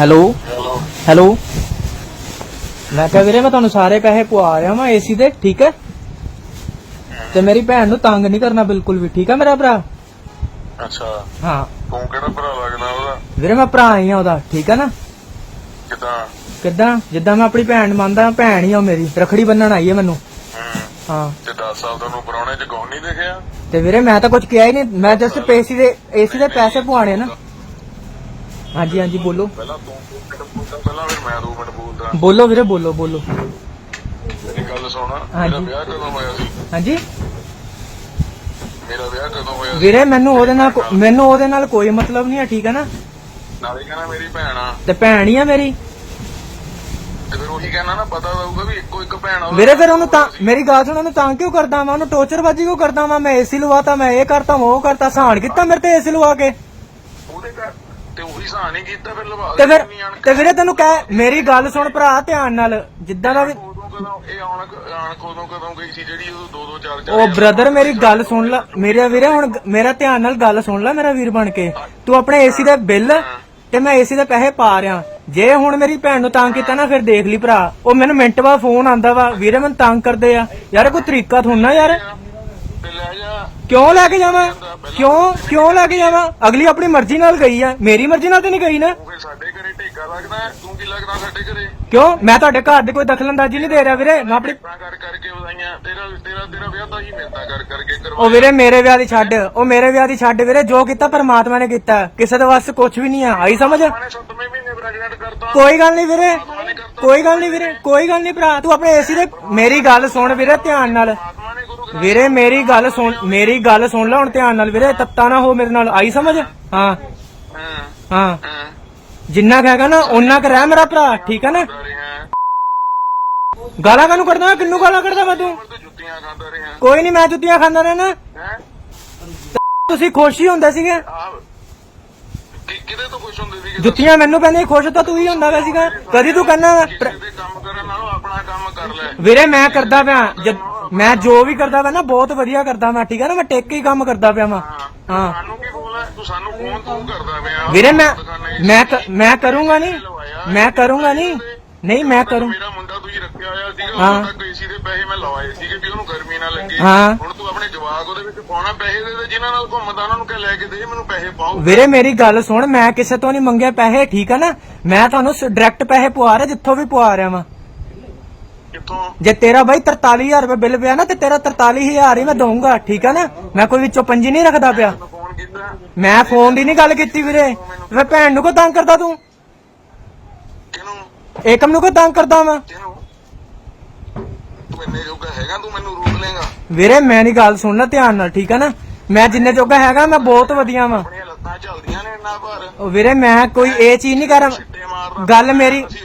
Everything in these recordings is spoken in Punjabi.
ਹੈਲੋ? ਹੈਲੋ। ਮੈਂ ਕਿਹਾ ਵੀਰੇ ਮੈਂ ਤੁਹਾਨੂੰ ਸਾਰੇ ਪੈਸੇ ਪਵਾ ਰਿਹਾ ਵਾਂ ਏਸੀ ਦੇ ਠੀਕ ਹੈ? ਤੇ ਮੇਰੀ ਭੈਣ ਨੂੰ ਤੰਗ ਨਹੀਂ ਕਰਨਾ ਬਿਲਕੁਲ ਵੀ ਠੀਕ ਹੈ ਮੇਰਾ ਭਰਾ? ਅੱਛਾ। ਹਾਂ। ਤੂੰ ਕਿਹੜਾ ਭਰਾ ਲੱਗਦਾ ਉਹਦਾ? ਵੀਰੇ ਮੈਂ ਭਰਾ ਹੀ ਆ ਉਹਦਾ ਠੀਕ ਹੈ ਨਾ? ਕਿਦਾਂ? ਕਿੱਦਾਂ? ਜਿੱਦਾਂ ਮੈਂ ਆਪਣੀ ਭੈਣ ਨੂੰ ਮੰਨਦਾ ਭੈਣ ਹੀ ਆ ਉਹ ਮੇਰੀ ਰਖੜੀ ਬੰਨਣ ਆਈ ਹੈ ਮੈਨੂੰ। ਹੂੰ। ਤੇ 10 ਸਾਲ ਤੈਨੂੰ ਪਰੌਣੇ ਚ ਨਹੀਂ ਦੇਖਿਆ? ਤੇ ਵੀਰੇ ਮੈਂ ਤਾਂ ਕੁਝ ਕਿਹਾ ਹੀ ਨਹੀਂ ਮੈਂ ਜਸਟ ਪੇਸੀ ਦੇ ਏਸੀ ਦੇ ਪੈਸੇ ਪਵਾਣੇ ਨਾ। ਹਾਂਜੀ ਹਾਂਜੀ ਬੋਲੋ। ਪਹਿਲਾਂ ਤੂੰ ਪਹਿਲਾਂ ਫਿਰ ਮੈਂ 2 ਮਿੰਟ ਬੋਲਦਾ। ਬੋਲੋ ਵੀਰੇ ਬੋਲੋ ਬੋਲੋ। ਮੇਰੀ ਗੱਲ ਸੁਣ ਹਾਂਜੀ। ਮੇਰਾ ਵਿਆਹ ਕਦੋਂ ਹੋਇਆ ਸੀ? ਹਾਂਜੀ। ਮੇਰਾ ਵਿਆਹ ਕਦੋਂ ਹੋਇਆ ਸੀ? ਵੀਰੇ ਮੈਨੂੰ ਉਹਦੇ ਨਾਲ ਕੋ- ਮੈਨੂੰ ਉਹਦੇ ਨਾਲ ਕੋਈ ਮਤਲਬ ਨਹੀਂ ਹੈ ਠੀਕ ਹੈ ਨਾ? ਨਾਲੇ ਕਹਿੰਦਾ ਮੇਰੀ ਭੈਣ ਆ। ਤੇ ਭੈਣ ਹੀ ਆ ਮੇਰੀ। ਤੇ ਫਿਰ ਉਹੀ ਕਹਿੰਦਾ ਨਾ ਪਤਾ ਹੋਊਗਾ ਵੀ ਇੱਕੋ ਇੱਕ ਭੈਣ ਆ ਉਹਦੀ। ਵੀਰੇ ਫਿਰ ਉਹਨੂੰ ਤਾਂ ਮੇਰੀ ਗੱਲ ਸੁਣ ਉਹਨੂੰ ਤਾਂ ਕਿਉਂ ਕਰਦਾ ਮੈਂ ਉਹਨੂੰ ਟੋਰਚਰਬਾਜੀ ਕਿਉਂ ਕਰਦਾ ਮੈਂ ਮੈਂ ਏਸੀ ਲਵਾਤਾ ਮੈਂ ਇਹ ਕਰਤਾ ਮੈਂ ਉਹ ਕਰਤਾ ਸਹਾਨ ਕੀਤਾ ਮੇਰੇ ਤੇ ਏਸੀ ਲਵਾ ਕੇ। ਉਹਦੇ ਘਰ ਤੇ ਉਹੀ ਸਹਾਨ ਨਹੀਂ ਕੀਤਾ ਫਿਰ ਲਵਾ ਤੇ ਦੇ ਫਿਰ ਇੰਨੀ ਅਣਖ। ਤੇ ਵੀਰੇ ਤੈਨੂੰ ਕਹਿ ਮੇਰੀ ਗੱਲ ਸੁਣ ਭਰਾ ਧਿਆਨ ਨਾਲ। ਜਿੱਦਾਂ ਦਾ ਵੀ ਉਦੋਂ ਕਦੋਂ ਇਹ ਆਉਣ ਆਣ ਕਦੋਂ ਕਦੋਂ ਗਈ ਸੀ ਜਿਹੜੀ ਉਹ ਦੋ ਦੋ ਚਾਰ ਚਾਰ ਉਹ ਬ੍ਰਦਰ ਮੇਰੀ ਗੱਲ ਸੁਣ ਲੈ। ਮੇਰੇ ਵੀਰੇ ਹੁਣ ਮੇਰਾ ਧਿਆਨ ਨਾਲ ਗੱਲ ਸੁਣ ਲੈ ਮੇਰਾ ਵੀਰ ਬਣ ਕੇ। ਤੂੰ ਆਪਣੇ ਏਸੀ ਦੇ ਬਿੱਲ ਤੇ ਮੈਂ ਏਸੀ ਦੇ ਪੈਸੇ ਪਾ ਰਿਆ ਜੇ ਹੁਣ ਮੇਰੀ ਭੈਣ ਨੂੰ ਤੰਗ ਕੀਤਾ ਨਾ ਫਿਰ ਦੇਖ ਲਈ ਭਰਾ। ਉਹ ਮੈਨੂੰ ਮਿੰਟ ਬਾਅਦ ਫੋਨ ਆਂਦਾ ਵਾ। ਵੀਰੇ ਮੈਨੂੰ ਤੰਗ ਕਰਦੇ ਆ। ਯਾਰ ਕੋਈ ਤਰੀਕਾ ਥੋੜਾ ਯਾਰ। ਤੇ ਲੈ ਜਾ ਕਿਉਂ ਲੈ ਕੇ ਜਾਵਾਂ? ਕਿਉਂ ਕਿਉਂ ਲੈ ਕੇ ਜਾਵਾਂ? ਅਗਲੀ ਆਪਣੀ ਮਰਜ਼ੀ ਨਾਲ ਗਈ ਆ। ਮੇਰੀ ਮਰਜ਼ੀ ਨਾਲ ਤੇ ਨਹੀਂ ਗਈ ਨਾ। ਤੂੰ ਫਿਰ ਸਾਡੇ ਘਰੇ ਢੇਕਾ ਲੱਗਦਾ ਹੈ, ਤੂੰ ਕੀ ਲੱਗਦਾ ਸਾਡੇ ਘਰੇ? ਕਿਉਂ? ਮੈਂ ਤੁਹਾਡੇ ਘਰ ਦੇ ਕੋਈ ਦਖਲਅੰਦਾਜ਼ੀ ਨਹੀਂ ਦੇ ਰਿਹਾ ਵੀਰੇ। ਮੈਂ ਆਪਣੀ ਤਾਂ ਕਰ ਕਰਕੇ ਵਧਾਈਆਂ। ਤੇਰਾ ਤੇਰਾ ਤੇਰਾ ਵਿਆਹ ਤਾਂ ਹੀ ਮਿਹਨਤਾਂ ਕਰ ਕਰਕੇ ਉਹ ਵੀਰੇ ਮੇਰੇ ਵਿਆਹ ਦੀ ਛੱਡ। ਉਹ ਮੇਰੇ ਵਿਆਹ ਦੀ ਛੱਡ ਵੀਰੇ। ਜੋ ਕੀਤਾ ਪਰਮਾਤਮਾ ਨੇ ਕੀਤਾ। ਕਿਸੇ ਦੇ ਵਾਸਤੇ ਕੁਝ ਵੀ ਨਹੀਂ ਆ। ਆਈ ਸਮਝ? ਮਾਨੇ ਸੱਤਵੇਂ ਮਹੀਨੇ ਪ੍ਰੈਗਨੈਂਟ ਕਰਤਾ। ਕੋਈ ਗੱਲ ਨਹੀਂ ਵੀਰੇ। ਕੋਈ ਗੱਲ ਨਹੀਂ ਵੀਰੇ। ਕੋਈ ਗੱਲ ਨਹੀਂ ਭਰਾ। ਤੂੰ ਆਪਣੇ ਏਸੀ ਦੇ ਮੇਰੀ ਗੱਲ ਸੁਣ ਵੀਰੇ ਧਿਆਨ ਨਾਲ। ਵੀਰੇ ਮੇਰੀ ਗੱਲ ਸੁਣ ਮੇਰੀ ਗੱਲ ਸੁਣ ਲੈ ਹੁਣ ਧਿਆਨ ਨਾਲ ਵੀਰੇ ਤੱਤਾ ਨਾ ਹੋ ਮੇਰੇ ਨਾਲ ਆਈ ਸਮਝ? ਹਾਂ। ਹਾਂ। ਜਿੰਨਾ ਕਹੇਗਾ ਨਾ ਓਨਾ ਕਰ ਰਹਿ ਮੇਰਾ ਭਰਾ ਠੀਕ ਹੈ ਨਾ? ਗਾਲਾਂ ਕਾਨੂੰ ਕੱਢਦਾ ਕਿੰਨੂੰ ਗਾਲਾਂ ਕੱਢਦਾ ਮੈਂ ਤੂੰ? ਕੋਈ ਨਹੀਂ ਮੈਂ ਜੁੱਤੀਆਂ ਖਾਂਦਾ ਰਹਿਣਾ ਤੁਸੀਂ ਖੁਸ਼ ਹੀ ਹੁੰਦੇ ਸੀਗੇ। ਆ ਕਿਹਦੇ ਤੋਂ ਖੁਸ਼ ਹੁੰਦੇ ਸੀ ਜੁੱਤੀਆਂ ਮੈਨੂੰ ਪੈਂਦੀਆਂ ਖੁਸ਼ ਤਾਂ ਤੂੰ ਹੀ ਹੁੰਦਾ ਵਾ ਸੀਗਾ। ਕਦੀ ਤੂੰ ਕਹਿੰਦਾ ਵਾ, ਕਿਸੇ ਦੇ ਕੰਮ ਕਰਨ ਨਾਲੋਂ ਆਪਣਾ ਕੰਮ ਕਰ ਲੈ। ਵੀਰੇ ਮੈਂ ਕਰਦਾ ਪਿਆ ਮੈਂ ਜੋ ਵੀ ਕਰਦਾ ਪਿਆ ਨਾ ਬਹੁਤ ਵਧੀਆ ਕਰਦਾ ਮੈਂ ਠੀਕ ਹੈ ਨਾ ਮੈਂ ਟੇਕ ਕੇ ਹੀ ਕੰਮ ਕਰਦਾ ਪਿਆ ਮੈਂ ਹਾਂ। ਸਾਨੂੰ ਕੀ ਫੋਨ ਹੈ ਤੂੰ ਸਾਨੂੰ ਫੋਨ ਤੂੰ ਕਰਦਾ ਪਿਆ। ਵੀਰੇ ਮੈਂ ਮੈਂ ਕ- ਮੈਂ ਕਰੂੰਗਾ ਨਹੀਂ ਮੈਂ ਕਰੂੰਗਾ ਨਹੀਂ ਨਹੀਂ ਮੈਂ ਕਰੂੰ। ਮੇਰਾ ਮੁੰਡਾ ਤੁਸੀਂ ਰੱਖਿਆ ਹੋਇਆ ਸੀਗਾ ਹਾਂ। ਤੱਕ ਏਸੀ ਦੇ ਪੈਸੇ ਮੈਂ ਲਵਾਏ ਸੀਗੇ ਵੀ ਉਹਨੂੰ ਗਰਮੀ ਨਾ ਲੱਗੇ। ਹਾਂ। ਹੁਣ ਤੂੰ ਆਪਣੇ ਜਵਾਕ ਉਹਦੇ ਵਿੱਚ ਪਾਉਣਾ ਪੈਸੇ ਦੇ ਦੇ ਜਿਨ੍ਹਾਂ ਨਾਲ ਘੁੰਮਦਾ ਉਹਨਾਂ ਨੂੰ ਕਹਿ ਲੈ ਕੇ ਦੇ ਮੈਨੂੰ ਪੈਸੇ ਪਾਓ। ਵੀਰੇ ਮੇਰੀ ਗੱਲ ਸੁਣ ਮੈਂ ਕਿਸੇ ਤੋਂ ਨਹੀਂ ਮੰਗਿਆ ਪੈਸੇ ਠੀਕ ਹੈ ਨਾ? ਮੈਂ ਤੁਹਾਨੂੰ ਡਾਇਰੈਕਟ ਪੈਸੇ ਪਵਾ ਰਿਹਾ ਜਿੱਥੋਂ ਵੀ ਪਵਾ ਰਿਹਾ ਵਾਂ। ਕਿੱਥੋਂ ਜੇ ਤੇਰਾ ਬਾਈ 43000 ਰੁਪਏ ਬਿੱਲ ਪਿਆ ਨਾ ਤੇ ਤੇਰਾ 43000 ਹੀ ਮੈਂ ਦਊਂਗਾ ਠੀਕ ਹੈ ਨਾ? ਮੈਂ ਕੋਈ ਵਿੱਚੋਂ ਪੰਜੀ ਨਹੀਂ ਰੱਖਦਾ ਪਿਆ। ਮੈਂ ਫੋਨ ਕੀਤਾ। ਮੈਂ ਫੋਨ ਦੀ ਨਹੀਂ ਗੱਲ ਕੀਤੀ ਵੀਰੇ। ਮੈਂ ਭੈਣ ਨੂੰ ਕੋ ਤੰਗ ਕਰਦਾ ਤੂੰ? ਕਿਹਨੂੰ? ਏਕਮ ਨੂੰ ਕੋ ਤੰਗ ਕਰਦਾ ਮੈਂ ਕਿਹਨੂੰ? ਤੂੰ ਇੰਨੇ ਜੋਗਾ ਹੈਗਾ ਤੂੰ ਮੈਨੂੰ ਰੋਕ ਲੇਗਾ ਵੀਰੇ ਮੈਂ ਨਹੀਂ ਗੱਲ ਸੁਣ ਲੈ ਧਿਆਨ ਨਾਲ ਠੀਕ ਹੈ ਨਾ? ਮੈਂ ਜਿੰਨੇ ਜੋਗਾ ਹੈਗਾ ਮੈਂ ਬਹੁਤ ਵਧੀਆ ਵਾਂ। ਆਪਣੀਆਂ ਲੱਤਾਂ ਚੱਲਦੀਆਂ ਨੇ ਇੰਨਾ ਭਾਰ। ਉਹ ਵੀਰੇ ਮੈਂ ਕੋਈ ਇਹ ਚੀਜ਼ ਨਹੀਂ ਕਰ ਰਿਹਾ ਛਿੱਟੇ ਮਾਰਦਾ ਗੱਲ ਮੇਰੀ ਅਸੀਂ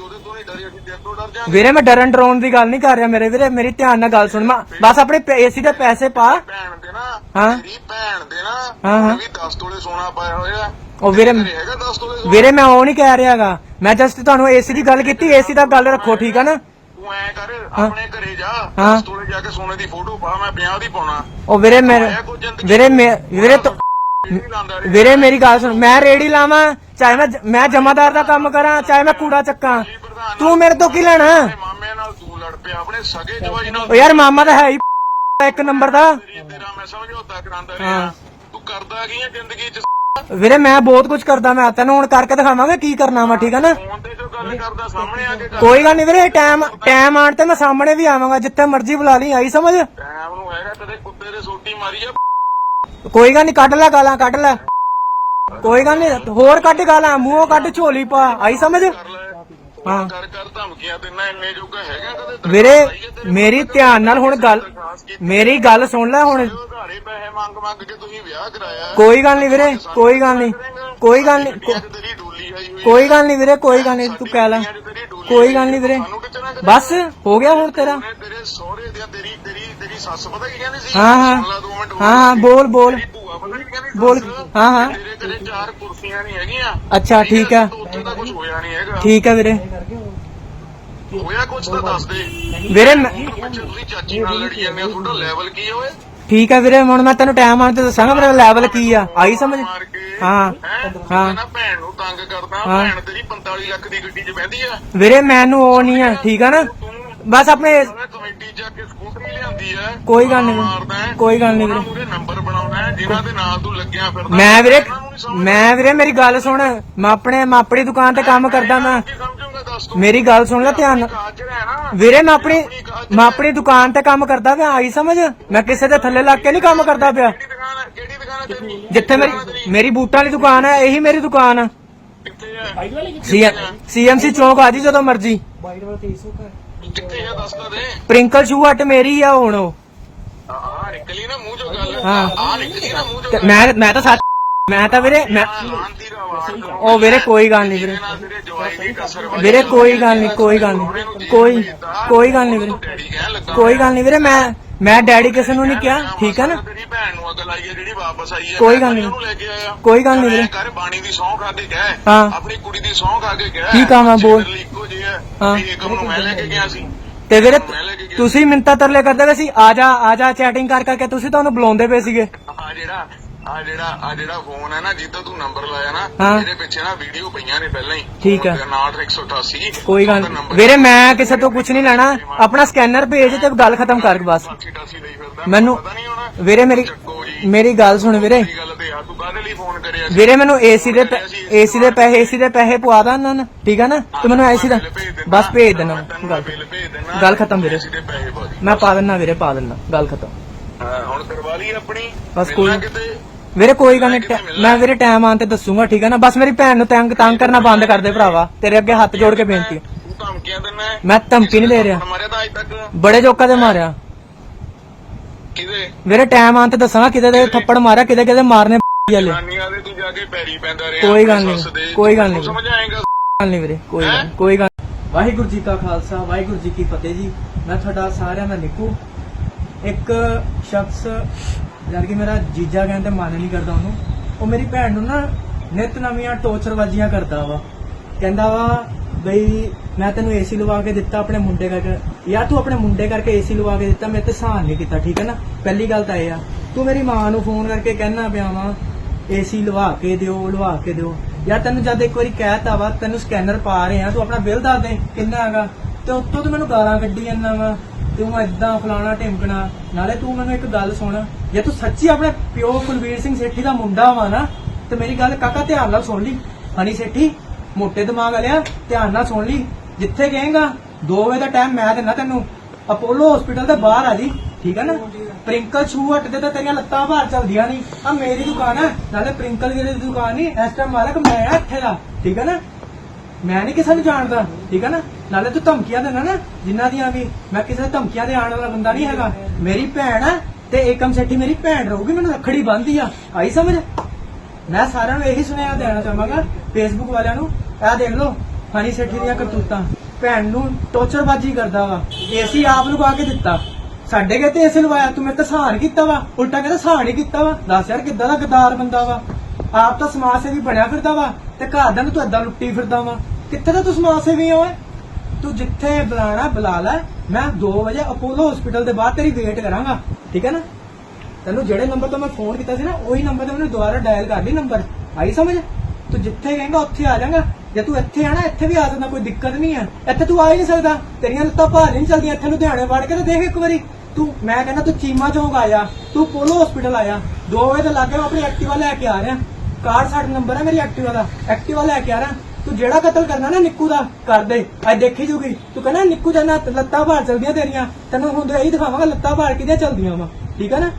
ਵੀਰੇ ਮੈਂ ਡਰਨ ਡਰਾਉਣ ਦੀ ਗੱਲ ਨਹੀਂ ਕਰ ਰਿਹਾ ਮੇਰੇ ਵੀਰੇ ਮੇਰੀ ਧਿਆਨ ਨਾਲ ਗੱਲ ਸੁਣ ਮੈਂ ਬਸ ਆਪਣੇ ਏਸੀ ਦੇ ਪੈਸੇ ਪਾ। ਭੈਣ ਦੇ ਨਾ ਹਾਂ। ਤੇਰੀ ਭੈਣ ਦੇ ਨਾ ਹਾਂ, ਵੀ 10 ਤੋਲੇ ਸੋਨਾ ਪਾਇਆ ਹੋਇਆ। ਉਹ ਵੀਰੇ ਤੇਰੇ ਹੈਗਾ 10 ਤੋਲੇ ਸੋਨਾ? ਵੀਰੇ ਮੈਂ ਉਹ ਨਹੀਂ ਕਹਿ ਰਿਹਾਗਾ ਮੈਂ ਜਸਟ ਤੁਹਾਨੂੰ ਏਸੀ ਦੀ ਗੱਲ ਕੀਤੀ ਏਸੀ ਦਾ ਗੱਲ ਰੱਖੋ ਠੀਕ ਹੈ ਨਾ? ਤੂੰ ਐ ਕਰ ਆਪਣੇ ਘਰੇ ਜਾ ਹਾਂ। 10 ਤੋਲੇ ਜਾ ਕੇ ਸੋਨੇ ਦੀ ਫੋਟੋ ਪਾ ਮੈਂ 50 ਦੀ ਪਾਉਣਾ। ਉਹ ਵੀਰੇ ਮੇਰੇ ਵੀਰੇ ਵੀਰੇ ਮੇਰੀ ਗੱਲ ਸੁਣ ਮੈਂ ਰੇੜੀ ਲਾਵਾਂ ਚਾਹੇ ਮੈਂ ਮੈਂ ਜਮਾਦਾਰ ਦਾ ਕੰਮ ਕਰਾਂ ਚਾਹੇ ਮੈਂ ਕੂੜਾ ਚੱਕਾਂ। ਤੂੰ ਮੇਰੇ ਤੋਂ ਕੀ ਲੈਣਾ? ਮਾਮੇ ਨਾਲ ਤੂੰ ਲੜ ਪਿਆ ਆਪਣੇ ਸਗੇ ਜਵਾਈ ਨਾਲ ਉਹ ਯਾਰ ਮਾਮਾ ਤਾਂ ਹੈ ਹੀ ਇੱਕ ਨੰਬਰ ਦਾ। ਤੇਰੀ- ਮੈਂ ਸਮਝੌਤਾ ਕਰਾਂਦਾ ਰਿਹਾ। ਤੂੰ ਕਰਦਾ ਕੀ ਆ ਜ਼ਿੰਦਗੀ 'ਚ? ਵੀਰੇ ਮੈਂ ਬਹੁਤ ਕੁਝ ਕਰਦਾ ਮੈਂ ਤੈਨੂੰ ਹੁਣ ਕਰਕੇ ਦਿਖਾਵਾਂਗਾ ਕੀ ਕਰਨਾ ਵਾ ਠੀਕ ਹੈ ਨਾ? ਫੋਨ ਤੇ ਜੋ ਗੱਲ ਕਰਦਾ ਸਾਹਮਣੇ ਆ ਕੇ ਕਰ ਕੋਈ ਗੱਲ ਨਹੀਂ ਵੀਰੇ ਟਾਈਮ ਟਾਈਮ ਆਣ ਤੇ ਮੈਂ ਸਾਹਮਣੇ ਵੀ ਆਵਾਂਗਾ ਜਿੱਥੇ ਮਰਜ਼ੀ ਬੁਲਾ ਲਈ ਆਈ ਸਮਝ? ਟਾਈਮ ਨੂੰ ਹੈਗਾ ਕਦੇ ਕੁੱਤੇ ਦੇ ਸੋਟੀ ਮਾਰੀ ਆ। ਕੋਈ ਗੱਲ ਨਹੀਂ ਕੱਢ ਲੈ ਗਾਲਾਂ ਕੱਢ ਲੈ। ਕੋਈ ਗੱਲ ਨਹੀਂ ਹੋਰ ਕੱਢ ਗਾਲਾਂ ਮੂੰਹੋਂ ਕੱਢ ਝੋਲੀ ਪਾ ਆਈ ਸਮਝ? ਹਾਂ। ਕਰ ਕਰ ਧਮਕੀਆਂ ਤੇ ਨਾ ਇੰਨੇ ਜੋਗਾ ਹੈਗਾ ਕਦੇ ਤੇਰੇ ਵੀਰੇ ਮੇਰੀ ਧਿਆਨ ਨਾਲ ਹੁਣ ਗੱਲ ਮੇਰੀ ਗੱਲ ਸੁਣ ਲੈ ਹੁਣ। ਕੋਲ ਉਧਾਰੇ ਪੈਸੇ ਮੰਗ ਮੰਗ ਕੇ ਤੁਸੀਂ ਵਿਆਹ ਕਰਾਇਆ ਕੋਈ ਗੱਲ ਨਹੀਂ ਵੀਰੇ ਕੋਈ ਗੱਲ ਨਹੀਂ ਕੋਈ ਗੱਲ ਨਹੀਂ ਅੱਜ ਤੇਰੀ ਡੋਲੀ ਆਈ ਹੋਈ ਕੋਈ ਗੱਲ ਨਹੀਂ ਵੀਰੇ ਕੋਈ ਗੱਲ ਨਹੀਂ ਤੂੰ ਕਹਿ ਲੈ। ਕੋਈ ਗੱਲ ਨਹੀਂ ਵੀਰੇ। ਬਸ ਹੋ ਗਿਆ ਹੁਣ ਤੇਰਾ। ਉਹਨੇ ਤੇਰੇ ਸਹੁਰੇ ਦੀਆਂ ਤੇਰੀ ਤੇਰੀ ਤੇਰੀ ਸੱਸ ਪਤਾ ਕੀ ਕਹਿੰਦੀ ਸੀ? ਹਾਂ ਹਾਂ। ਸੁਣ ਲਾ ਦੋ ਮਿੰਟ ਹੋਰ। ਹਾਂ ਹਾਂ ਬੋਲ ਬੋਲ ਤੇਰੀ ਭੂਆ ਪਤਾ ਕੀ ਕਹਿੰਦੀ ਸੀ ਬੋਲ ਸੱਸ? ਹਾਂ ਹਾਂ। ਤੇਰੇ ਘਰੇ ਚਾਰ ਕੁਰਸੀਆਂ ਨਹੀਂ ਹੈਗੀਆਂ। ਅੱਛਾ ਠੀਕ ਆ। ਤੇ ਉੱਥੇ ਤਾਂ ਕੁਝ ਹੋਇਆ ਨਹੀਂ ਹੈਗਾ। ਠੀਕ ਆ ਵੀਰੇ। ਹੋਇਆ ਕੁਝ ਤਾਂ ਦੱਸ ਦੇ। ਵੀਰੇ ਮੈਂ- ਪਿੱਛੇ ਤੁਸੀਂ ਚਾਚੀ ਨਾਲ ਲੜੀ ਜਾਂਦੇ ਹੋ ਤੁਹਾਡਾ ਲੈਵਲ ਕੀ ਠੀਕ ਹੈ ਵੀਰੇ ਹੁਣ ਮੈਂ ਤੈਨੂੰ ਟਾਈਮ ਆਉਣ ਤੇ ਦੱਸਾਂਗਾ ਮੇਰਾ ਲੈਵਲ ਕੀ ਆ। ਆਈ ਸਮਝ? ਹਾਂ। ਹੈਂ? ਹਾਂ। ਨਾ ਭੈਣ ਨੂੰ ਤੰਗ ਕਰਦਾ। ਭੈਣ ਤੇਰੀ 45 ਲੱਖ ਦੀ ਗੱਡੀ 'ਚ ਬਹਿੰਦੀ ਆ। ਵੀਰੇ ਮੈਨੂੰ ਉਹ ਨਹੀਂ ਆ ਠੀਕ ਆ ਨਾ? ਬਸ ਆਪਣੇ ਕੇ ਸਕੂਟਰੀ ਲਿਆਂਦੀ ਆ। ਕੋਈ ਗੱਲ ਨਹੀਂ। ਕੋਈ ਗੱਲ ਨਹੀਂ ਵੀਰੇ। ਨੰਬਰ ਜਿਨ੍ਹਾਂ ਦੇ ਨਾਲ ਤੂੰ ਲੱਗਿਆ ਫਿਰਦਾ ਮੈਂ ਵੀਰੇ ਉਹਨਾਂ ਨੂੰ ਨੀ ਸਮਝ ਮੈਂ ਵੀਰੇ ਮੇਰੀ ਗੱਲ ਸੁਣ। ਮੈਂ ਆਪਣੇ ਮੈਂ ਆਪਣੀ ਦੁਕਾਨ ਤੇ ਕੰਮ ਕਰਦਾ ਮੈਂ ਕੀ ਸਮਝੂਗਾ ਦੱਸ ਤੂੰ? ਮੇਰੀ ਗੱਲ ਸੁਣ ਲੈ ਧਿਆਨ ਨਾਲ ਨਾ। ਵੀਰੇ ਮੈਂ ਆਪਣੀ ਮੈਂ ਆਪਣੀ ਦੁਕਾਨ ਤੇ ਕੰਮ ਕਰਦਾ ਪਿਆ ਆਈ ਸਮਝ? ਮੈਂ ਕਿਸੇ ਦੇ ਥੱਲੇ ਲੱਗ ਕੇ ਨਹੀਂ ਕੰਮ ਕਰਦਾ ਪਿਆ। ਕਿਹੜੀ ਦੁਕਾਨ ਹੈ ਕਿਹੜੀ ਦੁਕਾਨ ਹੈ ਤੇਰੀ? ਜਿੱਥੇ ਮੇਰੀ ਮੇਰੀ ਬੂਟਾਂ ਵਾਲੀ ਦੁਕਾਨ ਹੈ ਇਹੀ ਮੇਰੀ ਦੁਕਾਨ ਆ। ਕਿੱਥੇ ਹੈ? ਸੀਐਮਸੀ ਚੌਂਕ ਆ ਜੀ ਜਦੋਂ ਮਰਜ਼ੀ। ਕਿੱਥੇ ਹੈ ਦੱਸ ਤਾਂ ਦੇ। ਪ੍ਰਿੰਕਲ ਸ਼ੂ ਹਟ ਮੇਰੀ ਆ ਹੁਣ ਉਹ ਆ ਨਿਕਲੀ ਨਾ ਮੂੰਹ ਚੋਂ ਗੱਲ ਹਾਂ। ਆ ਨਿਕਲੀ ਨਾ ਮੂੰਹ ਚੋਂ ਤੇ ਗੱਲ ਮੈਂ ਮੈਂ ਤਾਂ ਸੱਚ ਮੈਂ ਤਾਂ ਵੀਰੇ ਮੈਂ ਸ਼ਾਂਤੀ ਦਾ ਆਵਾਜ਼ ਉਹ ਵੀਰੇ ਕੋਈ ਗੱਲ ਨਹੀਂ ਵੀਰੇ ਇਹਦੇ ਨਾਲ ਤੇਰੇ ਜਵਾਈ ਦੀ ਕਸਰ ਵਾਲੀ ਵੀਰੇ ਕੋਈ ਗੱਲ ਨਹੀਂ ਕੋਈ ਗੱਲ ਨਹੀਂ ਕੋਈ ਕੋਈ ਗੱਲ ਨਹੀਂ ਵੀਰੇ ਡੈਡੀ ਕਹਿਣ ਲੱਗਾ ਕੋਈ ਗੱਲ ਨਹੀਂ ਵੀਰੇ ਮੈਂ ਮੈਂ ਡੈਡੀ ਕਿਸੇ ਨੂੰ ਨਹੀਂ ਕਿਹਾ ਠੀਕ ਹੈ ਨਾ ਤੇਰੀ ਭੈਣ ਨੂੰ ਅਕਲ ਆਈ ਹੈ ਜਿਹੜੀ ਵਾਪਸ ਆਈ ਹੈ ਕੋਈ ਗੱਲ ਨਹੀਂ। ਉਹਨੂੰ ਲੈ ਕੇ ਆਇਆ ਕੋਈ ਗੱਲ ਨਹੀਂ ਵੀਰੇ। ਬਾਣੀ ਦੀ ਸੌਂ ਖਾ ਕੇ ਕਹਿ ਹਾਂ। ਆਪਣੀ ਕੁੜੀ ਦੀ ਸੌਂ ਖਾ ਕੇ ਕਹਿ ਕੀ ਆ, ਬੋਲ। ਤੇਰੇ ਲਈ ਇੱਕੋ ਜਿਹਾ ਹੈ ਹਾਂ। ਵੀ ਏਕਮ ਨੂੰ ਮੈਂ ਲੈ ਕੇ ਗਿਆ ਸੀ ਤੇ ਵੀਰੇ ਤੁਸੀਂ ਮਿੰਤਾ ਤਰਲੇ ਕਰਦੇ ਪਏ ਸੀ? ਆ ਜਾ ਆ ਜਾ ਚੈਟਿੰਗ ਕਰ ਕਰਕੇ ਤੁਸੀਂ ਤਾਂ ਉਹਨੂੰ ਬੁਲਾਉਂਦੇ ਪਏ ਸੀਗੇ। ਆ ਜਿਹੜਾ ਆ ਜਿਹੜਾ ਆ ਜਿਹੜਾ ਫੋਨ ਹੈ ਨਾ ਜਿੱਦਾਂ ਤੂੰ ਨੰਬਰ ਲਾਇਆ ਨਾ ਹਾਂ। ਇਹਦੇ ਪਿੱਛੇ ਨਾ ਵੀਡੀਓ ਪਈਆਂ ਨੇ ਪਹਿਲਾਂ ਹੀ। ਠੀਕ ਹੈ। 98188 ਕੋਈ ਗੱਲ ਨੀ। ਵੀਰੇ ਮੈਂ ਕਿਸੇ ਤੋਂ ਕੁਝ ਨਹੀਂ ਲੈਣਾ। ਆਪਣਾ ਸਕੈਨਰ ਭੇਜ ਤੇ ਗੱਲ ਖਤਮ ਕਰ ਬਸ। 88 ਲਈ ਫਿਰਦਾ ਮੈਨੂੰ ਪਤਾ ਨਹੀਂ ਹੋਣਾ। ਵੀਰੇ ਮੇਰੀ ਚੱਕੋ ਜੀ। ਮੇਰੀ ਗੱਲ ਸੁਣ ਵੀਰੇ। ਇਹ ਗੱਲ ਤੇ ਆ ਤੂੰ ਕਾਹਦੇ ਲਈ ਫੋਨ ਕਰਿਆ ਸੀ? ਵੀਰੇ ਮੈਨੂੰ ਏਸੀ ਦੇ ਏਸੀ ਦੇ ਪੈਸੇ ਏਸੀ ਦੇ ਪੈਸੇ ਪਵਾ ਦਾ ਨੇ ਠੀਕ ਹੈ ਨਾ? ਤੂੰ ਮੈਨੂੰ ਏਸੀ ਦਾ ਬਸ ਭੇਜ ਦੇਣਾ ਗੱਲ ਭੇਜ ਦੇਣਾ ਗੱਲ ਖਤਮ ਵੀਰੇ। ਅਸੀਂ ਦੇ ਪੈਸੇ ਪਾ ਦੀ ਮੈਂ ਪਾ ਦਿੰਨਾ ਵੀਰੇ ਪਾ ਦਿੰਨਾ। ਗੱਲ ਖਤਮ। ਹਾਂ ਹੁਣ ਕਰਵਾ ਲਈ ਆਪਣੀ। ਬਸ ਮਿਲਣਾ ਕੋਈ- ਕਿਤੇ? ਵੀਰੇ ਕੋਈ ਗੱਲ ਨਹੀਂ ਮੈਂ ਵੀਰੇ ਟਾਈਮ ਆਉਣ ਤੇ ਦੱਸੂਗਾ ਠੀਕ ਹੈ ਨਾ? ਬਸ ਮੇਰੀ ਭੈਣ ਨੂੰ ਤੰਗ ਤੰਗ ਕਰਨਾ ਬੰਦ ਕਰ ਦੇ ਭਰਾਵਾ। ਤੇਰੇ ਅੱਗੇ ਹੱਥ ਜੋੜ ਕੇ ਬੇਨਤੀ। ਹੈ। ਤੂੰ ਧਮਕੀਆਂ ਦਿੰਦਾ ਹੈ? ਮੈਂ ਧਮਕੀ ਨਹੀਂ ਦੇ ਰਿਹਾ। ਤਾਂ ਬੜੇ ਜੋਕਾਂ ਦੇ ਮਾਰਿਆ। ਕਿਹਦੇ? ਵੀਰੇ ਟਾਈਮ ਆਉਣ ਤੇ ਦੱਸਾਂਗਾ ਕਿਤੇ ਦੇ ਥੱਪੜ ਮਾਰਿਆ ਕਿਤੇ ਕਿਤੇ ਮਾਰਨੇ ਵਾਲੇ। ਨਾਨੀਆਂ ਦੇ ਤੂੰ ਜਾ ਕੇ ਪੈਰੀ ਪੈਂਦਾ ਰਿਹਾ ਕੋਈ ਗੱਲ ਨਹੀਂ। ਕੋਈ ਗੱਲ ਤੂੰ ਨਹੀਂ। ਸਮਝ ਆਏਗਾ ਗੱਲ ਨਹੀਂ ਵੀਰੇ ਕੋਈ ਗੱਲ ਕੋਈ ਗੱਲ ਵਾਹਿਗੁਰੂ ਜੀ ਕਾ ਖਾਲਸਾ ਵਾਹਿਗੁਰੂ ਜੀ ਕੀ ਫਤਿਹ ਜੀ। ਮੈਂ ਤੁਹਾਡਾ ਸਾਰਿਆਂ ਦਾ ਨਿੱਕੂ। ਇੱਕ ਸ਼ਖਸ ਯਾਰ ਕਿ ਮੇਰਾ ਜੀਜਾ ਕਹਿੰਦੇ ਮਨ ਨਹੀਂ ਕਰਦਾ ਉਹਨੂੰ, ਉਹ ਮੇਰੀ ਭੈਣ ਨੂੰ ਨਾ ਨਿਤ ਨਵੀਆਂ ਟੋਚਰਬਾਜ਼ੀਆਂ ਕਰਦਾ ਵਾ। ਕਹਿੰਦਾ ਵਾ, ਬਈ, ਮੈਂ ਤੈਨੂੰ ਏਸੀ ਲਵਾ ਕੇ ਦਿੱਤਾ ਆਪਣੇ ਮੁੰਡੇ ਕਰਕੇ ਯਾਰ ਤੂੰ ਆਪਣੇ ਮੁੰਡੇ ਕਰਕੇ ਏਸੀ ਲਵਾ ਕੇ ਦਿੱਤਾ, ਮੈਂ ਤੇ ਸਹਾਨ ਨਹੀਂ ਕੀਤਾ, ਠੀਕ ਹੈ ਨਾ? ਪਹਿਲੀ ਗੱਲ ਤਾਂ ਇਹ ਆ, ਤੂੰ ਮੇਰੀ ਮਾਂ ਨੂੰ ਫੋਨ ਕਰਕੇ ਕਹਿਣਾ ਪਿਆ ਵਾ ਏਸੀ ਲਵਾ ਕੇ ਦਿਓ, ਲਵਾ ਕੇ ਦਿਓ। ਯਾਰ ਤੈਨੂੰ ਜਦ ਇੱਕ ਵਾਰੀ ਕਹਿਤਾ ਵਾ, ਤੈਨੂੰ ਸਕੈਨਰ ਪਾ ਰਹੇ ਆ ਤੂੰ ਆਪਣਾ ਬਿੱਲ ਦੱਸ ਦੇ, ਕਿੰਨਾ ਹੈਗਾ? ਤੇ ਉੱਤੋਂ ਤੂੰ ਮੈਨੂੰ ਗਾਲਾਂ ਕੱਢੀ ਜਾਂਦਾ ਵਾ। ਤੂੰ ਏਦਾਂ ਫਲਾਣਾ ਢਿਮਕਣਾ, ਨਾਲੇ ਤੂੰ ਮੈਨੂੰ ਇੱਕ ਗੱਲ ਸੁਣ। ਜੇ ਤੂੰ ਸੱਚੀ ਆਪਣੇ ਪਿਓ ਕੁਲਵੀਰ ਸਿੰਘ ਸੇਠੀ ਦਾ ਮੁੰਡਾ ਵਾ ਨਾ, ਤੇ ਮੇਰੀ ਗੱਲ ਕਾਕਾ ਧਿਆਨ ਨਾਲ ਸੁਣ ਲਈ। ਹਣੀ ਸੇਠੀ, ਮੋਟੇ ਦਿਮਾਗ ਵਾਲਿਆ, ਧਿਆਨ ਨਾਲ ਸੁਣ ਲਈ। ਜਿੱਥੇ ਕਹੇਗਾ 2 ਵਜੇ ਦਾ ਟਾਈਮ ਮੈਂ ਦਿੰਦਾ ਤੈਨੂੰ। ਅਪੋਲੋ ਹਸਪੀਟਲ ਦੇ ਬਾਹਰ ਆ ਜੀ, ਠੀਕ ਹੈ ਨਾ? ਪ੍ਰਿੰਕਲ ਸ਼ੂ ਹੱਟ ਤੇ ਤਾਂ ਤੇਰੀਆਂ ਲੱਤਾਂ ਬਾਹਰ ਚੱਲਦੀਆਂ ਨਹੀਂ। ਆ ਮੇਰੀ ਦੁਕਾਨ ਹੈ ਨਾਲੇ ਪ੍ਰਿੰਕਲ ਦੀ ਦੁਕਾਨ ਨਹੀਂ ਇਸ ਟਾਈਮ ਮਾਲਕ ਮੈਂ ਆ ਇੱਥੇ ਦਾ, ਠੀਕ ਹੈ ਨਾ? ਮੈਂ ਨਹੀਂ ਕਿਸੇ ਨੂੰ ਜਾਣਦਾ, ਠੀਕ ਹੈ ਨਾ? ਨਾਲੇ ਤੂੰ ਧਮਕੀਆਂ ਦੇਣਾ ਨਾ ਜਿਨ੍ਹਾਂ ਦੀਆਂ ਵੀ। ਮੈਂ ਕਿਸੇ ਦੇ ਧਮਕੀਆਂ ਦੇ ਆਣ ਵਾਲਾ ਬੰਦਾ ਨਹੀਂ ਹੈਗਾ। ਮੇਰੀ ਭੈਣ ਆ ਤੇ ਏਕਮ ਸੇਠੀ ਮੇਰੀ ਭੈਣ ਰਹੂਗੀ, ਮੈਨੂੰ ਰੱਖੜੀ ਬੰਨਦੀ ਆ। ਆਈ ਸਮਝ? ਮੈਂ ਸਾਰਿਆਂ ਨੂੰ ਇਹੀ ਸੁਨੇਹਾ ਦੇਣਾ ਚਾਹਾਂਗਾ ਫੇਸਬੁੱਕ ਵਾਲਿਆਂ ਨੂੰ। ਇਹ ਦੇਖ ਲਓ ਹਨੀ ਸੇਠੀ ਦੀਆਂ ਕਰਤੂਤਾਂ। ਭੈਣ ਨੂੰ ਟੋਚਰਬਾਜੀ ਕਰਦਾ ਵਾ। ਏਸੀ ਆਪ ਲਗਾ ਕੇ ਦਿੱਤਾ। ਸਾਡੇ ਕੇ ਤੇ ਏਸੀ ਲਵਾਇਆ ਤੂੰ ਮੇਰੇ ਤੇ ਸਹਾਨ ਕੀਤਾ ਵਾ। ਉਲਟਾ ਕਹਿੰਦਾ ਸਹਾਨ ਹੀ ਕੀਤਾ ਵਾ। ਦੱਸ ਯਾਰ ਕਿੱਦਾਂ ਦਾ ਗਦਾਰ ਬੰਦਾ ਵਾ। ਆਪ ਤਾਂ ਸਮਾਜ ਸੇਵੀ ਬਣਿਆ ਫਿਰਦਾ ਵਾ। ਤੇ ਘਰ ਦਾ ਨੂੰ ਤੂੰ ਏਦਾਂ ਲੁੱਟੀ ਫਿਰਦਾ ਵਾ। ਕਿੱਥੇ ਦਾ ਤੂੰ ਸਮਾਜ ਸੇਵੀ ਓਏ? ਤੂੰ ਜਿੱਥੇ ਬੁਲਾਣਾ, ਬੁਲਾ ਲੈ। ਮੈਂ 2 ਵਜੇ ਅਪੋਲੋ ਹਸਪੀਟਲ ਦੇ ਬਾਹਰ ਤੇਰੀ ਵੇਟ ਕਰਾਂਗਾ। ਠੀਕ ਹੈ ਨਾ? ਤੈਨੂੰ ਜਿਹੜੇ ਨੰਬਰ ਤੋਂ ਮੈਂ ਫੋਨ ਕੀਤਾ ਸੀ ਨਾ, ਉਹੀ ਨੰਬਰ ਤੇ ਮੈਨੂੰ ਦੁਬਾਰਾ ਡਾਇਲ ਕਰ ਲਈ ਨੰਬਰ ਆਈ ਸਮਝ? ਤੂੰ ਜਿੱਥੇ ਕਹੇਂਗਾ, ਉੱਥੇ ਆ ਜਾਗਾ ਜੇ ਤੂੰ ਇੱਥੇ ਆਣਾ ਇੱਥੇ ਵੀ ਆ ਸਕਦਾ, ਕੋਈ ਦਿੱਕਤ ਨਹੀਂ ਹੈ। ਇੱਥੇ ਤੂੰ ਆ ਹੀ ਨਹੀਂ ਸਕਦਾ। ਤੇਰੀਆਂ ਲੱਤਾਂ ਭਾਰ ਨਹੀਂ ਚੱਲਦੀਆਂ, ਇੱਥੇ ਲੁਧਿਆਣੇ ਵੜ ਕੇ ਤੇ ਦੇਖ ਇੱਕ ਵਾਰੀ। ਤੂੰ, ਮੈਂ ਕਹਿੰਦਾ ਤੂੰ ਚੀਮਾ ਚੌਂਕ ਆਇਆ। ਤੂੰ ਪੋਲੋ ਹਸਪੀਟਲ ਆਇਆ। ਦੋ ਵਜੇ ਤੋਂ ਲੱਗੇ ਆਪਣੇ ਐਕਟਿਵਾ ਲੈ ਕੇ ਆ ਰਿਹਾ। ਕਾਰਡ ਸਾਡ ਨੰਬਰ ਹੈ ਮੇਰੀ ਐਕਟਿਵਾ ਦਾ। ਐਕਟਿਵਾ ਲੈ ਕੇ ਆ ਰਿਹਾ ਤੂੰ ਜਿਹੜਾ ਕਤਲ ਕਰਨਾ ਨਾ ਨਿੱਕੂ ਦਾ, ਕਰ ਦੇ। ਅੱਜ ਦੇਖੀ ਜੂਗੀ। ਤੂੰ ਕਹਿੰਦਾ, ਨਿੱਕੂ ਜਨਾ ਲੱਤਾਂ ਭਾਰ ਚਲਦੀਆਂ ਤੇਰੀਆਂ। ਤੈਨੂੰ ਹੁਣ ਇਹੀ ਦਿਖਾਵਾਂਗਾ, ਲੱਤਾਂ ਭਾਰ ਕਿਹਦੀਆਂ ਚਲਦੀਆਂ ਵਾ। ਠੀਕ ਹੈ ਨਾ?